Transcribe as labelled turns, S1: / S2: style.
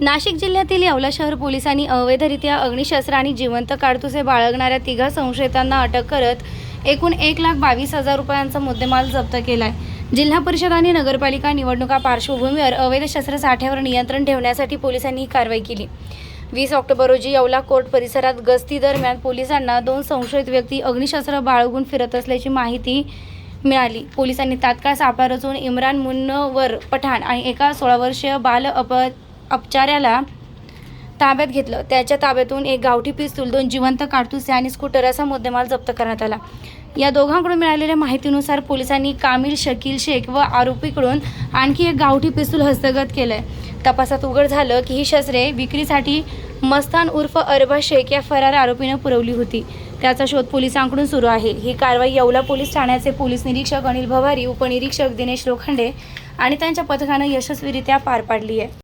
S1: नाशिक जिल्ह्यातील येवला शहर पोलिसांनी अवैधरित्या अग्निशस्त्र आणि जिवंत काडतुसे बाळगणाऱ्या तिघा संशयितांना अटक करत एकूण एक लाख बावीस हजार रुपयांचा मुद्देमाल जप्त केला आहे जिल्हा परिषद आणि नगरपालिका निवडणुका पार्श्वभूमीवर अवैध शस्त्रसाठ्यावर नियंत्रण ठेवण्यासाठी पोलिसांनी ही कारवाई केली. वीस ऑक्टोबर रोजी येवला कोर्ट परिसरात गस्ती दरम्यान पोलिसांना दोन संशयित व्यक्ती अग्निशस्त्र बाळगून फिरत असल्याची माहिती मिळाली. पोलिसांनी तात्काळ सापळा रचून इम्रान मुन्नवर पठाण आणि एका सोळा वर्षीय बाल अप अपचाऱ्याला ताब्यात घेतलं. त्याच्या ताब्यातून एक गावठी पिस्तूल दोन जिवंत काडतुसे आणि स्कूटर असा मुद्देमाल जप्त करण्यात आला. या दोघांकडून मिळालेल्या माहितीनुसार पोलिसांनी कामिल शकील शेख व आरोपीकडून आणखी एक गावठी पिस्तूल हस्तगत केलं आहे तपासात उघड झालं की ही शस्त्रे विक्रीसाठी मस्तान उर्फ अरबा शेख या फरार आरोपीनं पुरवली होती. त्याचा शोध पोलिसांकडून सुरू आहे. ही कारवाई येवला पोलीस ठाण्याचे पोलीस निरीक्षक अनिल भवारी उपनिरीक्षक दिनेश लोखंडे आणि त्यांच्या पथकानं यशस्वीरित्या पार पाडली आहे